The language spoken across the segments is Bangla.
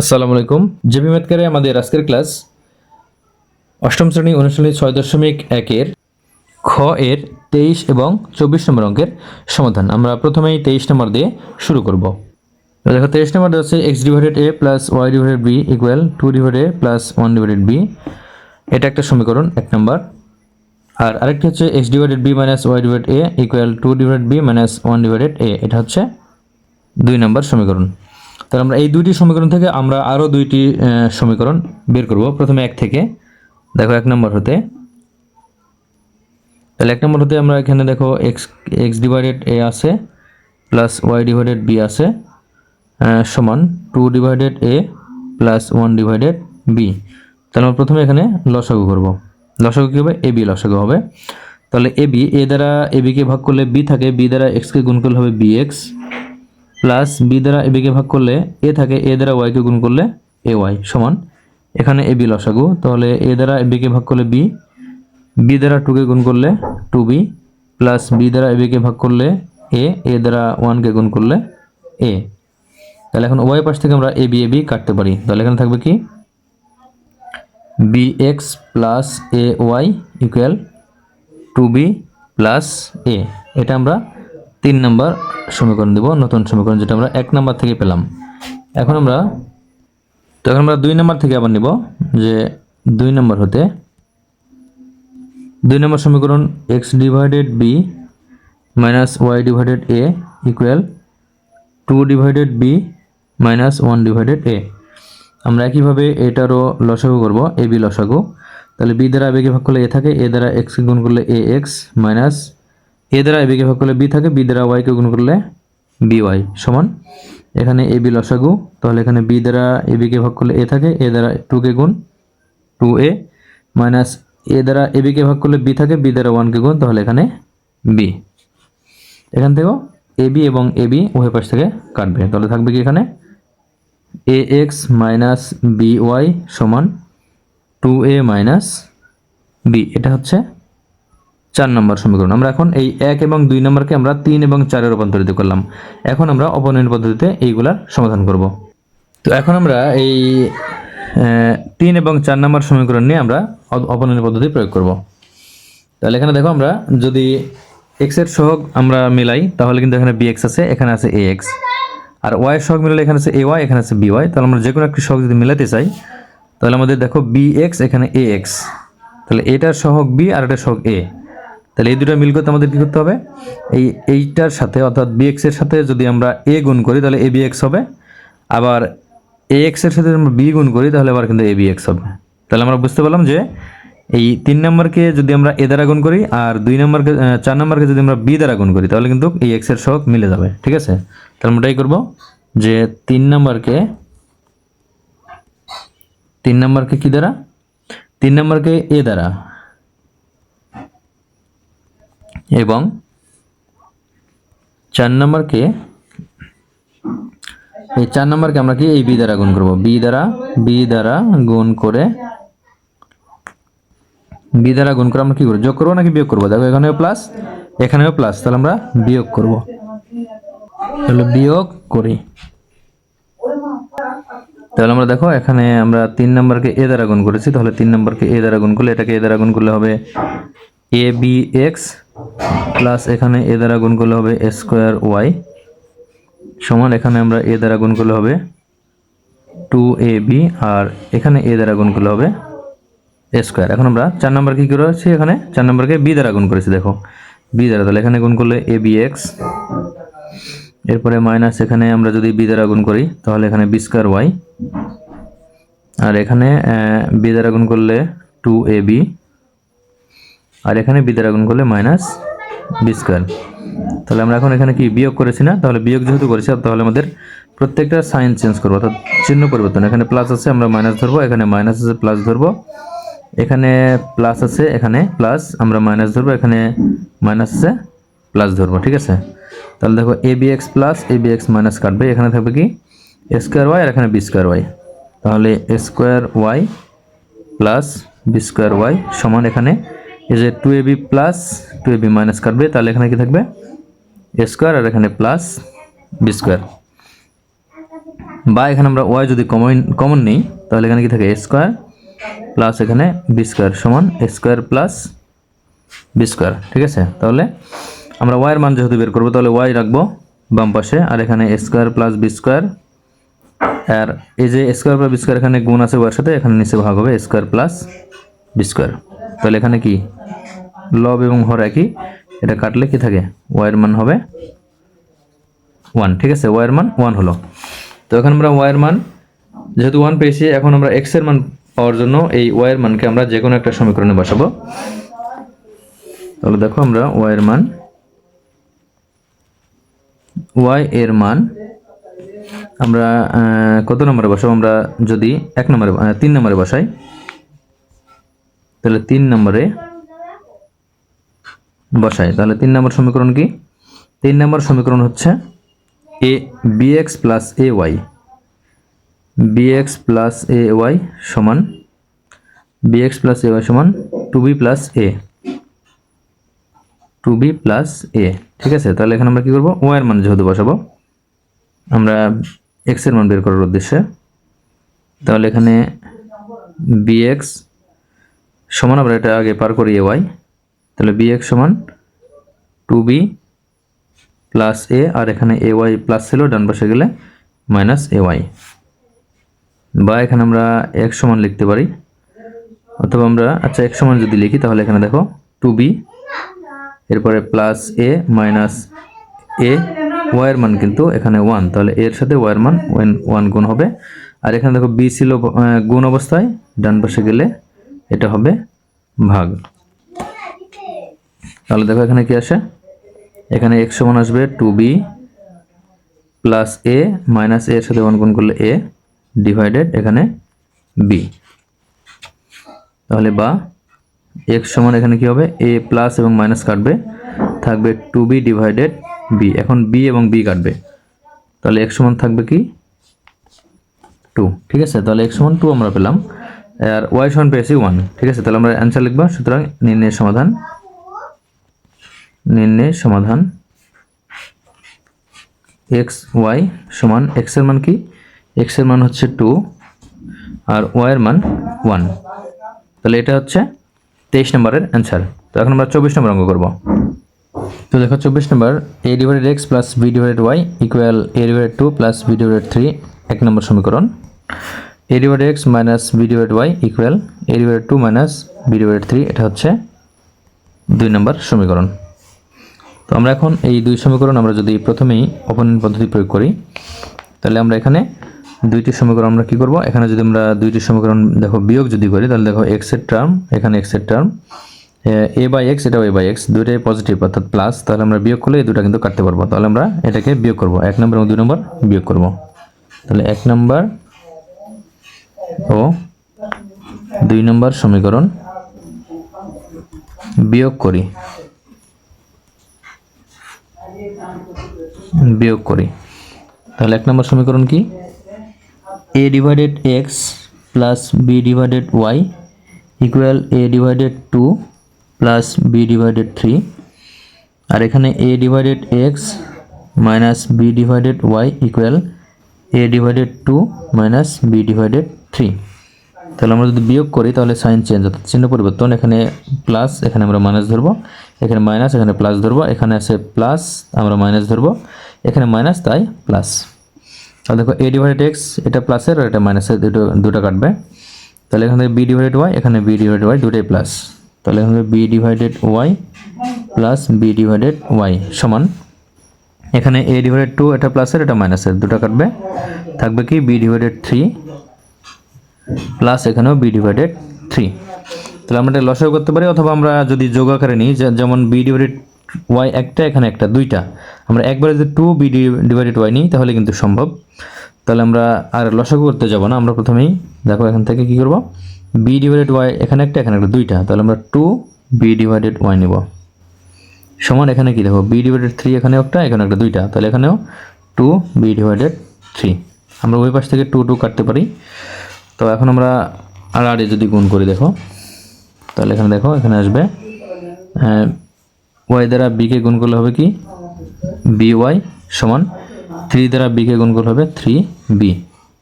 আসসালামু আলাইকুম। জেপি ম্যাথকারে আমাদের আজকের ক্লাস অষ্টম শ্রেণি অনুশীলনী ছয় দশমিক একের খ এর তেইশ এবং চব্বিশ নম্বর অঙ্কের সমাধান। আমরা প্রথমেই তেইশ নম্বর দিয়ে শুরু করব। দেখো, তেইশ নম্বর আছে X divided A plus Y divided B equal two divided A plus one divided B. এটা একটা সমীকরণ, এক নম্বর। আর আরেকটি হচ্ছে X divided B minus Y divide A equal two divide B minus one divided A. এটা হচ্ছে দুই নম্বর সমীকরণ। তাহলে আমরা এই দুইটি সমীকরণ থেকে আমরা আরও দুইটি সমীকরণ বের করব। প্রথমে এক থেকে। দেখো এক নম্বর হতে। তাহলে এক নম্বর হতে আমরা এখানে দেখো এক্স এক্স ডিভাইডেড এ আছে প্লাস ওয়াই ডিভাইডেড বি আছে সমান two divided A plus one divided B তাহলে আমরা প্রথমে এখানে লসাগু করব। লসাগু কী হবে? এ বি লসাগু হবে। তাহলে এ বি এ দ্বারা এ বিকে ভাগ করলে বি থাকে বি দ্বারা এক্সকে গুণ করলে হবে বি এক্স প্লাস বি দ্বারা এ বিকে ভাগ করলে এ থাকে, এ দ্বারা ওয়াইকে গুণ করলে এ ওয়াই সমান। এখানে এ বি লসাগু, তাহলে এ দ্বারা এ বিকে ভাগ করলে বি বি দ্বারা টুকে গুণ করলে টু বি, প্লাস বি দ্বারা এ বিকে ভাগ করলে এ এ দ্বারা ওয়ানকে গুণ করলে এ। তাহলে এখন ওয়াই পাশ থেকে আমরা এ, বি এ, বি কাটতে পারি। তাহলে এখানে থাকবে কি? B X plus A Y equal two B plus A এটা আমরা তিন নম্বর সমীকরণ দেব, নতুন সমীকরণ যেটা আমরা এক নম্বর থেকে পেলাম। এখন আমরা, তো এখন আমরা দুই নম্বর থেকে আবার নিব, যে দুই নম্বর হতে দুই নম্বর সমীকরণ X divided B minus Y divided A equal two divided B minus one divided A আমরা একইভাবে এটারও লসাগু করব এ বি লসাগু। তাহলে বি দ্বারা বেগে ভাগ করলে এ থাকে এ দ্বারা এক্স গুণ করলে এ এক্স মাইনাস এ দ্বারা এবিকে ভাগ করলে বি থাকে, বি দ্বারা ওয়াইকে গুণ করলে বি ওয়াই সমান। এখানে এ বি লসাগু, তাহলে এখানে বি দ্বারা এবিকে ভাগ করলে এ থাকে, এ দ্বারা টুকে গুণ, টু এ মাইনাস এ দ্বারা এবিকে ভাগ করলে বি থাকে, বি দ্বারা ওয়ানকে গুণ, তাহলে এখানে বি। এখান থেকেও এ বি এবং এ বি উভয় পাশ থেকে কাটবে। তাহলে থাকবে কি এখানে? A X minus B Y সমান টু এ মাইনাস বি। এটা হচ্ছে চার নম্বর সমীকরণ। আমরা এখন এই এক এবং দুই নম্বরকে আমরা তিন এবং চারে রূপান্তরিত করলাম। এখন আমরা অপনয়ন পদ্ধতিতে এইগুলার সমাধান করব। তো এখন আমরা এই তিন এবং চার নম্বর সমীকরণ নিয়ে আমরা অপনয়ন পদ্ধতি প্রয়োগ করব। তাহলে এখানে দেখো আমরা যদি এক্সের সহগ আমরা মিলাই, তাহলে কিন্তু এখানে বি এক্স আছে, এখানে আছে এ এক্স আর ওয়াই সহগ মিলালে এখানে আছে এ ওয়াই এখানে আছে বি ওয়াই তাহলে আমরা যে কোনো একটি সহগ যদি মিলাতে চাই, তাহলে আমাদের দেখো বি এক্স এখানে এ এক্স তাহলে এটার সহগ বি আর এটার সহগ এ তাহলে এই দুটো মিল করতে আমাদের কী করতে হবে? এই এইটার সাথে অর্থাৎ বি এক্সের সাথে যদি আমরা এ গুণ করি, তাহলে এ বি এক্স হবে। আবার এ এক্সের সাথে আমরা বি গুণ করি, তাহলে আবার কিন্তু এ বি এক্স হবে। তাহলে আমরা বুঝতে পারলাম যে এই তিন নম্বরকে যদি আমরা এ দ্বারা গুণ করি আর দুই নম্বরকে চার নম্বরকে যদি আমরা বি দ্বারা গুণ করি, তাহলে কিন্তু এই এক্সের মিলে যাবে। ঠিক আছে? তাহলে আমরা এটাই করব যে তিন নম্বরকে তিন নম্বরকে কি দ্বারা? তিন নম্বরকে এ দ্বারা। এবং চার নম্বরকে, এই চার নম্বরকে আমরা কি এই বি দ্বারা গুণ করব? বি দ্বারা বি দ্বারা গুণ করে, বি দ্বারা গুণ করে আমরা কি করব? যোগ করব নাকি বিয়োগ করব? দেখো এখানেও প্লাস এখানেও প্লাস তাহলে আমরা বিয়োগ করব। তাহলে বিয়োগ করি। তাহলে আমরা দেখো এখানে আমরা তিন নম্বরকে এ দ্বারা গুণ করেছি, তাহলে তিন নম্বরকে এ দ্বারা গুণ করলে এটাকে এ দ্বারা গুণ করলে হবে এ বি এক্স প্লাস এখানে এ দ্বারা গুণ করলে হবে স্কোয়ার ওয়াই সমান এখানে আমরা এ দ্বারা গুণ করলে হবে টু এ বি আর এখানে এ দ্বারা গুণ করলে হবে স্কোয়ার এখন আমরা চার নম্বর কি করেছি এখানে? চার নম্বরকে বি দ্বারা গুণ করেছি, দেখো। বি দ্বারা, তাহলে এখানে গুণ করলে এ বি এক্স এরপরে মাইনাস এখানে আমরা যদি বি দ্বারা গুণ করি, তাহলে এখানে বি স্কোয়ার ওয়াই আর এখানে বি দ্বারা গুণ করলে টু এ বি আর এখানে বি দ্বারা গুণ করলে মাইনাস বি স্কোয়ার। তাহলে আমরা এখন এখানে কি বিয়োগ করেছি না? তাহলে বিয়োগ যেহেতু করেছি তাহলে আমাদের প্রত্যেকটা সাইন চেঞ্জ করব, অর্থাৎ চিহ্ন পরিবর্তন। এখানে প্লাস আছে, আমরা মাইনাস ধরবো, এখানে মাইনাস আছে প্লাস ধরবো। এখানে প্লাস আছে, এখানে প্লাস আমরা মাইনাস ধরবো, এখানে মাইনাস আছে প্লাস ধরবো, ঠিক আছে? তাহলে দেখো A B X plus A B X minus কাটবে, এখানে থাকবে কি? এ স্কোয়ার ওয়াই আর এখানে বি স্কোয়ার ওয়াই তাহলে A square Y plus B square Y সমান এখানে এই যে two A B plus two A B minus কাটবে তাহলে এখানে কি থাকবে? এ স্কোয়ার আর এখানে প্লাস বি স্কোয়ার বা এখানে আমরা ওয়াই যদি কমন কমন নিই, তাহলে এখানে কি থাকে? এ স্কোয়ার প্লাস এখানে বি স্কোয়ার সমান A square plus B square ঠিক আছে? তাহলে আমরা ওয়াইয়ের মান যেহেতু বের করব, তাহলে ওয়াই রাখব বাম পাশে, আর এখানে A square plus B square আর এই যে স্কোয়ার প্লাস বি স্কোয়ার এখানে গুণ আছে ওয়ার সাথে, এখানে নিচে ভাগ হবে স্কোয়ার প্লাস বি স্কোয়ার তাহলে এখানে কি? লব এবং হর একই? এটা কাটলে কি থাকে? ওয়াইয়ের মান হবে ওয়ান ঠিক আছে? ওয়াইয়ের মান ওয়ান হলো। তো এখন আমরা ওয়াইয়ের মান, যেহেতু ওয়ান পেয়েছি, এখন আমরা এক্সের মান পাওয়ার জন্য এই ওয়াইয়ের মানকে আমরা যে কোনো একটা সমীকরণে বসাবো। তাহলে দেখো আমরা ওয়াইয়ের মান ওয়াই এর মান, আমরা কত নম্বরে বসাবো? আমরা যদি এক নম্বরে তিন নম্বরে বসাই তাহলে তিন নম্বরে বসাই। তাহলে তিন নম্বর সমীকরণ কি? তিন নম্বর সমীকরণ হচ্ছে A B X plus A Y B X plus A Y সমান B X plus A Y সমান two B plus A two B plus A ঠিক আছে? তাহলে এখানে আমরা কি করব? ওয়াইয়ের মান যেহেতু বসাবো, আমরা এক্সের মান বের করার উদ্দেশ্যে, তাহলে এখানে বিএক্স সমান আমরা এটা আগে পার করি এ ওয়াই, তাহলে বিএক্স সমান টু বি প্লাস এ, আর এখানে এ ওয়াই প্লাস ছিল, ডান পাশে গেলে মাইনাস এ ওয়াই। বা এখানে আমরা এক সমান লিখতে পারি, অথবা আমরা আচ্ছা এক সমান যদি লিখি, তাহলে এখানে দেখো টু বি, এরপরে প্লাস এ মাইনাস এ ওয়াইয়ের মান কিন্তু এখানে ওয়ান, তাহলে এর সাথে ওয়াইয়ের মান ওয়ান গুণ হবে। আর এখানে দেখো বি ছিল গুণ অবস্থায়, ডান পাশে গেলে এটা হবে ভাগ। তাহলে দেখো এখানে কি আসে? এখানে এক্স সমান আসবে two B plus A minus এর সাথে ওয়ান গুণ করলে এ ডিভাইডেড এখানে বি তাহলে বা এক্স সমান এখানে কি হবে? এ প্লাস এবং মাইনাস কাটবে, থাকবে টু বি ডিভাইডেড বি এখন বি এবং বি কাটবে। তাহলে এক্স সমান থাকবে কি? টু ঠিক আছে? তাহলে এক্স সমান টু আমরা পেলাম। আর ওয়াই সমান পেয়েছি ওয়ান ঠিক আছে, তাহলে আমরা অ্যান্সার লিখব। সুতরাং নির্ণয়ের সমাধান। নির্ণয় সমাধান। এক্স ওয়াই সমান এক্সের মান কি? এক্সের মান হচ্ছে টু আর ওয়াই এর মান ওয়ান তাহলে এটা হচ্ছে তেইশ নম্বরের অ্যান্সার তো এখন আমরা চব্বিশ নম্বর অঙ্ক করব। তো দেখো, চব্বিশ নম্বর A divided X plus B divided Y equal A divided two plus B divided three এক নম্বর সমীকরণ। A divided X minus B divided Y equal A divided two minus B divided three এটা হচ্ছে দুই নম্বর সমীকরণ। তো আমরা এখন এই দুই সমীকরণ আমরা যদি প্রথমেই অপনয়ন পদ্ধতি প্রয়োগ করি, তাহলে আমরা এখানে দুইটি সমীকরণ আমরা কি করব? এখানে যদি আমরা দুইটি সমীকরণ দেখো, বিয়োগ যদি করি, তাহলে দেখো এক্সের টার্ম এখানে এক্সের টার্ম এ বাই এক্স এটা এ বাই এক্স দুইটাই পজিটিভ অর্থাৎ প্লাস তাহলে আমরা বিয়োগ করলে এই দুটো কিন্তু কাটতে পারব। তাহলে আমরা এটাকে বিয়োগ করব, এক নম্বর এবং দুই নম্বর বিয়োগ করব। তাহলে এক নম্বর ও, দুই নম্বর সমীকরণ। বিয়োগ করি। বিয়োগ করি। তাহলে এক নম্বর সমীকরণ কি? A divided X plus B divided Y equal A divided two plus B divided three আর এখানে A divided X minus B divided Y equal A divided two minus B divided three তাহলে আমরা যদি বিয়োগ করি, তাহলে সাইন চেঞ্জ অর্থাৎ চিহ্ন পরিবর্তন, এখানে প্লাস এখানে আমরা মাইনাস ধরবো। এখানে মাইনাস এখানে প্লাস ধরবো। এখানে আছে প্লাস আমরা মাইনাস ধরবো। এখানে মাইনাস তাই প্লাস তাহলে দেখো এ ডিভাইডেড এক্স এটা প্লাসের আর এটা মাইনাসের দুটো দুটো কাটবে। তাহলে এখানে বি ডিভাইডেড ওয়াই এখানে বি ডিভাইডেড ওয়াই দুটোই প্লাস তাহলে এখানে B divided Y plus B divided Y সমান। এখানে এ ডিভাইডেড টু এটা প্লাসের এটা মাইনাসের দুটো কাটবে। থাকবে কি বি ডিভাইডেড থ্রি প্লাস এখানেও বি ডিভাইডেড থ্রি তাহলে আমরা এটা লসাগু করতে পারি, অথবা আমরা যদি যোগ আকারে নিই যেমন বি ডিভাইডেড ওয়াই একটা, এখানে একটা, দুইটা। আমরা একবারে যদি টু বি ডিভাইডেড ওয়াই নিই, তাহলে কিন্তু সম্ভব। তাহলে আমরা আর লসাগু করতে যাব না, আমরা প্রথমেই দেখো এখান থেকে কি করব। বি ডিভাইডেড ওয়াই এখানে একটা এখানে একটা, দুইটা। তাহলে আমরা টু বি ডিভাইডেড ওয়াই নেব। সমান এখানে কি দেখো? বি ডিভাইডেড থ্রি এখানে একটা এখানে একটা, দুইটা। তাহলে এখানেও টু বি ডিভাইডেড থ্রি আমরা ওই পাশ থেকে টু টু কাটতে পারি। তো এখন আমরা আর আর যদি গুণ করি, দেখো। তাহলে এখানে দেখো, এখানে আসবে ওয়াই দ্বারা বিকে গুণ করলে হবে কি? বি ওয়াই সমান থ্রি দ্বারা বিকে গুণ করলে হবে থ্রি বি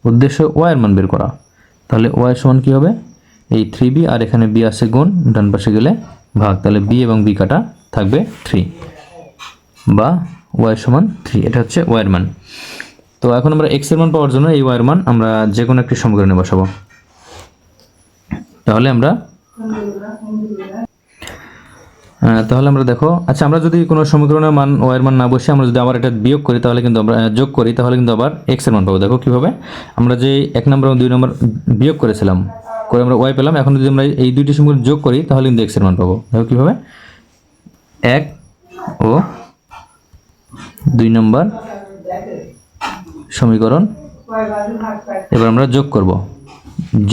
উদ্দেশ্য ওয়াই এর মান বের করা। তাহলে ওয়াই সমান কী হবে? এই থ্রি বি আর এখানে বি আছে গুণ, ডান পাশে গেলে ভাগ। তাহলে বি এবং বি কাটা থাকবে থ্রি বা ওয়াই সমান থ্রি এটা হচ্ছে ওয়াইয়ের মান। তো এখন আমরা এক্সের মান পাওয়ার জন্য এই ওয়াইয়ের মান আমরা যে কোনো একটি সমীকরণে বসাবো। তাহলে আমরা তাহলে আমরা দেখো আচ্ছা আমরা যদি কোনো সমীকরণের মান ওয়াইয়ের মান না বসে আমরা যদি আবার এটা বিয়োগ করি, তাহলে কিন্তু আমরা যোগ করি, তাহলে কিন্তু আবার এক্সের মান পাবো। দেখো কীভাবে, আমরা যে এক নম্বর এবং দুই নম্বর বিয়োগ করেছিলাম, করে আমরা ওয়াই পেলাম, এখন যদি আমরা এই দুইটি সমীকরণ যোগ করি, তাহলে কিন্তু এক্সের মান পাবো। দেখো কীভাবে এক ও দুই নম্বর সমীকরণ। এবার আমরা যোগ করব।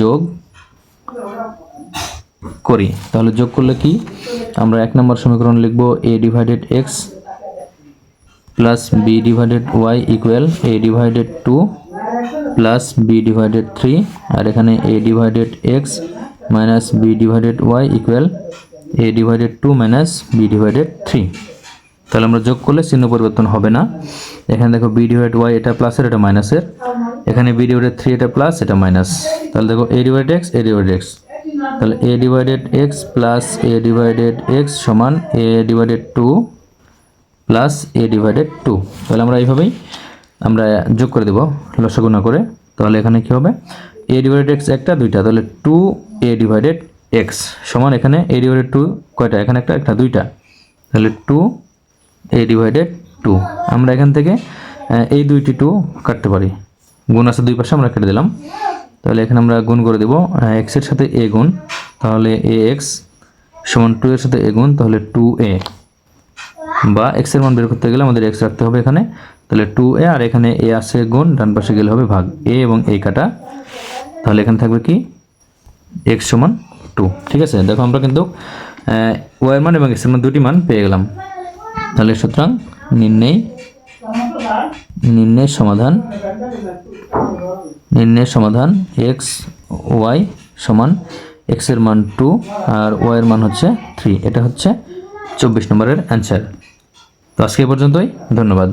যোগ করি। তাহলে যোগ করলে কি? আমরা এক নম্বর সমীকরণ লিখব A divided X plus B divided Y equal A divided two plus B divided three আর এখানে A divided X minus B divided Y equal A divided two minus B divided three তাহলে আমরা যোগ করলে চিহ্ন পরিবর্তন হবে না। এখানে দেখো বি ডিভাইড ওয়াই এটা প্লাসের এটা মাইনাসের এখানে বি ডিভাইডেড থ্রি এটা প্লাস এটা মাইনাস তাহলে দেখো A divide X A divide X তাহলে A divided X plus A divided X সমান A divided two plus A divided two তাহলে আমরা এইভাবেই আমরা যোগ করে দেবো লসগুণা করে। তাহলে এখানে কি হবে? এ ডিভাইডেড এক্স একটা, দুইটা। তাহলে টু এ ডিভাইডেড এক্স সমান এখানে এ ডিভাইডেড টু কয়টা? এখানে একটা একটা, দুইটা। তাহলে টু এ ডিভাইডেড টু আমরা এখান থেকে এই দুইটি টু কাটতে পারি। গুণ আছে দুই পাশে, আমরা কেটে দিলাম। তাহলে এখানে আমরা গুণ করে দেবো এক্সের সাথে এ গুণ। তাহলে এ এক্স সমান টু এর সাথে এ গুণ, তাহলে টু এ বা এক্সের মান বের করতে গেলে আমাদের এক্স রাখতে হবে এখানে। তাহলে টু এ আর এখানে এ আছে গুণ, ডান পাশে গেলে হবে ভাগ এ এবং এ কাটা। তাহলে এখানে থাকবে কি? এক্স সমান টু ঠিক আছে? দেখো আমরা কিন্তু ওয়াই মান এবং এক্সের মান দুটি মান পেয়ে গেলাম। তাহলে সুতরাং নির্ণয় নির্ণয়ের সমাধান নির্ণয়ের সমাধান এক্স ওয়াই সমান এক্সের মান টু আর ওয়াই এর মান হচ্ছে থ্রি এটা হচ্ছে চব্বিশ নম্বরের অ্যান্সার তো আজকে পর্যন্তই। ধন্যবাদ।